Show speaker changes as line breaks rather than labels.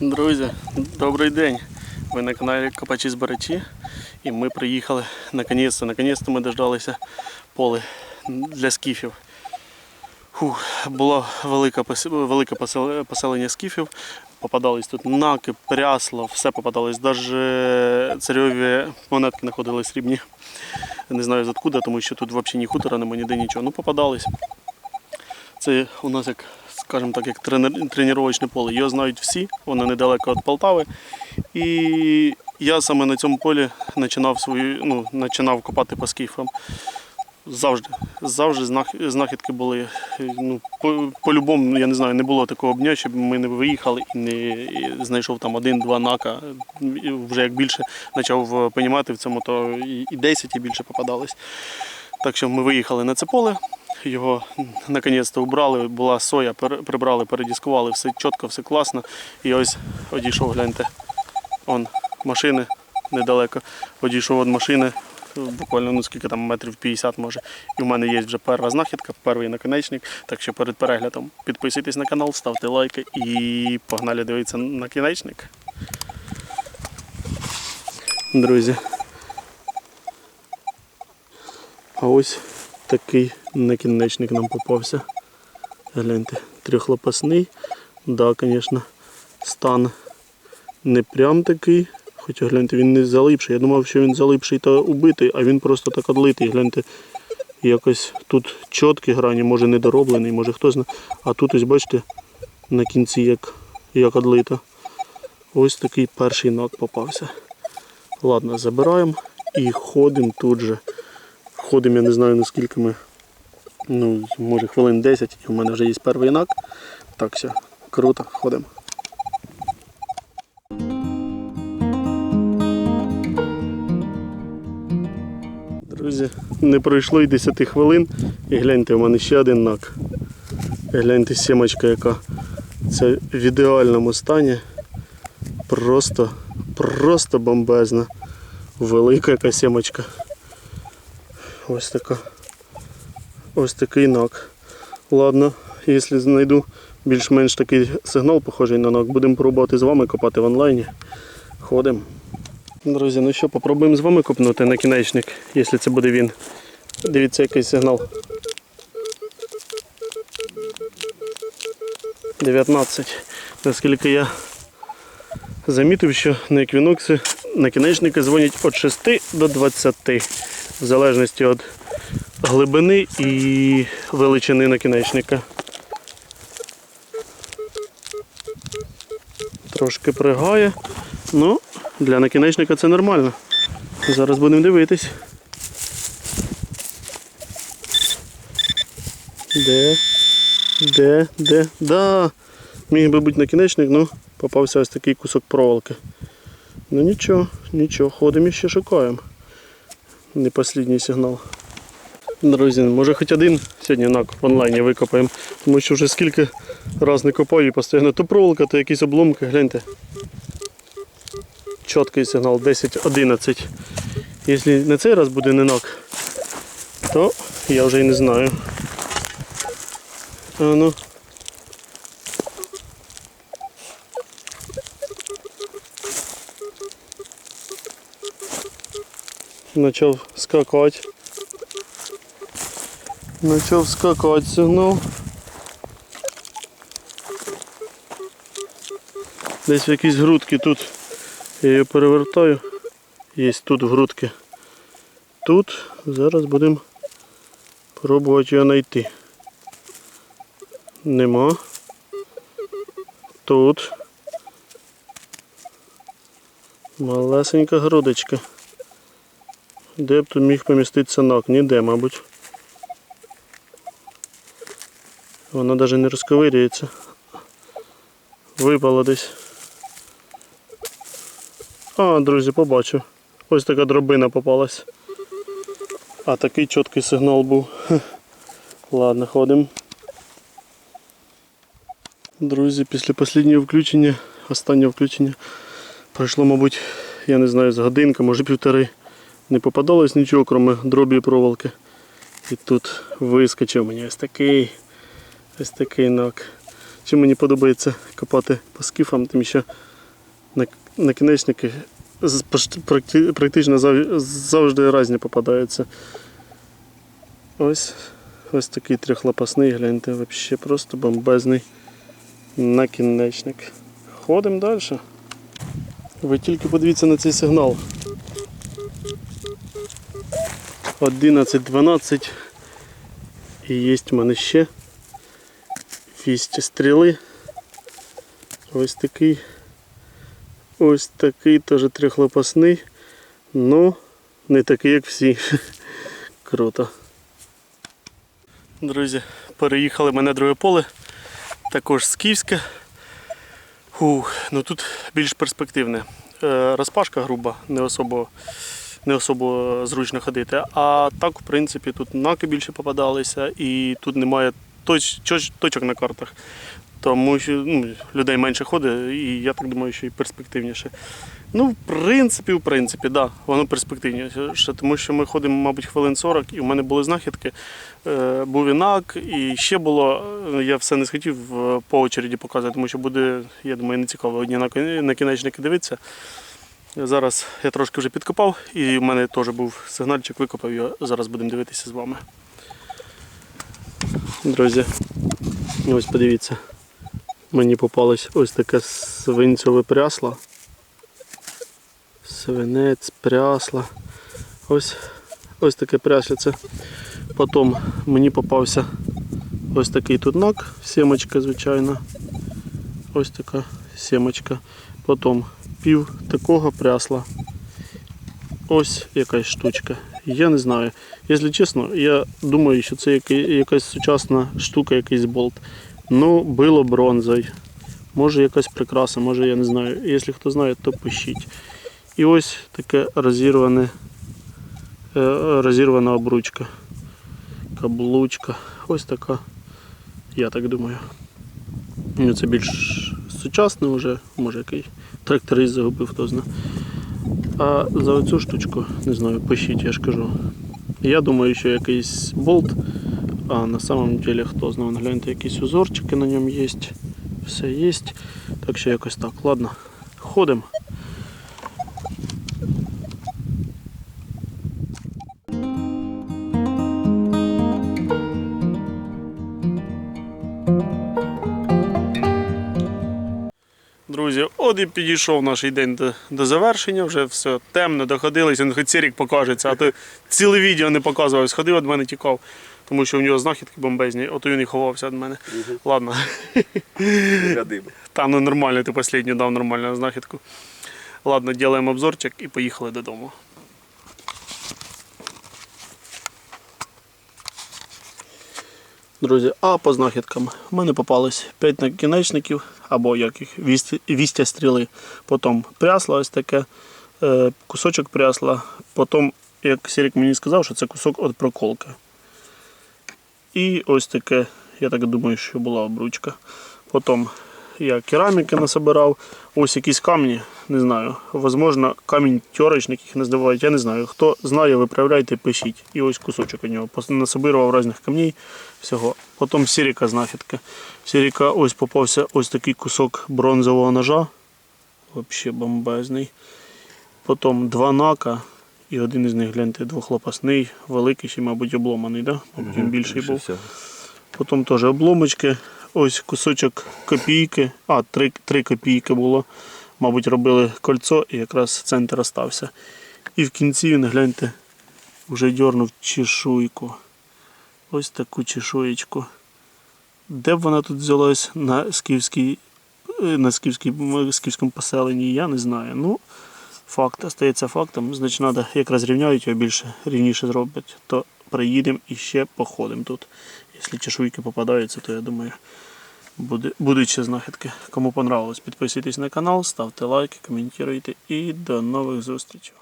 Друзі, добрий день! Ви на каналі Копачі Збирачі і ми приїхали наконець-то, наконець-то ми дождалися поле для скіфів. Фух, було велике, велике поселення скіфів. Попадались тут наки, прясло, все попадалось. Навіть царьові монетки знаходились срібні. Не знаю звідкуди, тому що тут взагалі ні хутора, нема ніде нічого. Ну попадались. Це у нас як, скажімо так, як тренувальне поле. Його знають всі, воно недалеко від Полтави. І я саме на цьому полі починав свою, ну, починав копати по скіфам. Завжди. Завжди знахідки були. Ну, по- по-любому, я не знаю, не було такого дня, щоб ми не виїхали і не знайшов там один-два нака. Вже як більше почав понімати в цьому, то і і 10 і більше попадались. Так що ми виїхали на це поле, його наконець-то убрали, була соя, прибрали, передіскували, все чітко, все класно. І ось одійшов, гляньте, он машини недалеко. Одійшов від машини, буквально ну скільки там метрів 50 може. І в мене є вже перша знахідка, перший наконечник. Так що перед переглядом підписуйтесь на канал, ставте лайки і погнали дивитися наконечник. Друзі. А ось такий накінечник нам попався. Гляньте, трьохлопасний. Да, звісно, стан не прям такий. Хоча гляньте, він не залипший. Я думав, що він залипший та убитий, а він просто так одлитий. Гляньте, якось тут чіткі грані, може недороблений, може хто знає. А тут ось бачите, на кінці як, як одлито. Ось такий перший нок попався. Ладно, забираємо і ходимо тут же. Ходимо, я не знаю наскільки ми. Ну, може хвилин 10 і в мене вже є перший нак. Так, все, круто, ходимо. Друзі, не пройшло й 10 хвилин. І гляньте, у мене ще один нак. Гляньте сімочка, яка це в ідеальному стані. Просто, просто бомбезна. Велика яка сімочка. Ось така. Ось такий нок. Ладно, якщо знайду більш-менш такий сигнал, похожий на нок, будемо пробувати з вами копати в онлайні. Ходимо. Друзі, ну що, попробуємо з вами копнути на кінечник, якщо це буде він. Дивіться, який сигнал. 19. Наскільки я замітив, що на еквінокси накінечники дзвонять від 6 до 20, в залежності від глибини і величини накінечника. Трошки пригає. Ну, для накінечника це нормально. Зараз будемо дивитись. Де? Де? Де? Да. Міг би бути накінечник, ну попався ось такий кусок проволоки. Ну нічого, нічого, ходимо і ще шукаємо. Не послідній сигнал. Друзі, може хоч один сьогодні нак в онлайні викопаємо, тому що вже скільки раз не копаю і постійно то проволока, то якісь обломки, гляньте. Чіткий сигнал 10-11. Якщо на цей раз буде не нак, то я вже і не знаю. А ну. Начав скакати. Начав скакати сигнал. Десь в якісь грудки тут. Я її перевертаю. Є тут грудки. Тут. Зараз будемо пробувати його знайти. Нема. Тут. Малесенька грудочка. Де б тут міг поміститися нак? Ніде, мабуть. Вона навіть не розковирюється. Випала десь. А, друзі, побачив. Ось така дробина попалась. А такий чіткий сигнал був. Ладно, ходимо. Друзі, після останнього включення, останнього включення пройшло, мабуть, я не знаю, з годинка, може півтори. Не попадалось нічого, крім дробі проволоки. І тут вискочив мені ось такий, ось такий нок. Чим мені подобається копати по скіфам, тим що на- накінечники практично завжди різні попадаються. Ось, ось такий трьохлопасний, гляньте, взагалі просто бомбезний накінечник. Ходимо далі. Ви тільки подивіться на цей сигнал. 11-12. І є в мене ще вість стріли. Ось такий. Ось такий теж трьохлопасний. Ну, не такий, як всі. Круто. Друзі, переїхали ми на друге поле. Також скіфське. Фух, ну тут більш перспективне. Е, Розпашка груба, не особо, не особо зручно ходити. А так, в принципі, тут наки більше попадалися і тут немає точ, точ- точок на картах. Тому що ну, людей менше ходить, і я так думаю, що і перспективніше. Ну, в принципі, в принципі, да, воно перспективніше, тому що ми ходимо, мабуть, хвилин 40, і в мене були знахідки. Е, був інак, і ще було. е, Я все не схотів е, по очереді показувати, тому що буде, я думаю, не цікаво одні накінечники дивитися. Зараз я трошки вже підкопав, і в мене теж був сигнальчик, викопав його. Зараз будемо дивитися з вами. Друзі, ось подивіться. Мені попалось ось таке свинцеве прясло. Свинець, прясло. Ось, ось таке пряслице. Потім мені попався ось такий тут нак, сімочка, звичайно. Ось така сімочка. Потім пів такого прясла. Ось якась штучка. Я не знаю. Якщо чесно, я думаю, що це якась сучасна штука, якийсь болт. Ну, було бронзою. Може якась прикраса, може я не знаю. Якщо хто знає, то пишіть. І ось таке розірване, е, розірвана обручка. Каблучка. Ось така. Я так думаю. Ну, це більш сучасне вже, може який тракторист загубив, хто знає. А за оцю штучку, не знаю, пишіть, я ж кажу. Я думаю, що якийсь болт, а на самом деле хто знає, гляньте, якісь узорчики на ньому є. Все є. Так що якось так. Ладно, ходимо. Друзі, і підійшов наш день до, до завершення, вже все темно, доходилися, ну, хоч Сірік покажеться, а то ціле відео не показував, сходив від мене тікав, тому що у нього знахідки бомбезні, ото він і ховався від мене. Ладно. Та ну нормально, ти останню дав нормальну знахідку. Ладно, ділаємо обзорчик і поїхали додому. Друзі, а по знахідкам в мене попались 5 накінечників, або як їх, вістя стріли. Потім прясло ось таке, е, кусочок прясла. Потім, як Сірік мені сказав, що це кусок від проколки. І ось таке, я так думаю, що була обручка. Потім я кераміки насобирав. Ось якісь камні, не знаю. Возможно, камінь терочник їх називають, я не знаю. Хто знає, виправляйте, пишіть. І ось кусочок у нього. Насобирував різних камней всього. Потім сіріка знахідка. Сіріка ось попався ось такий кусок бронзового ножа. Взагалі бомбезний. Потім два нака. І один із них, гляньте, двохлопасний, великий, ще, мабуть, обломаний, да? Мабуть, він більший був. Потім теж обломочки. Ось кусочок копійки. А, три, три копійки було. Мабуть, робили кольцо і якраз центр остався. І в кінці він, гляньте, вже дьорнув чешуйку. Ось таку чешуєчку. Де б вона тут взялась на скіфській, е, на скіфській, скіфському поселенні, я не знаю. Ну, факт остається фактом. Значить, треба, як розрівняють його більше, рівніше зроблять, то приїдемо і ще походимо тут. Якщо чешуйки попадаються, то я думаю, будуть ще знахідки. Кому понравилось, підписуйтесь на канал, ставте лайки, коментуйте і до нових зустрічей.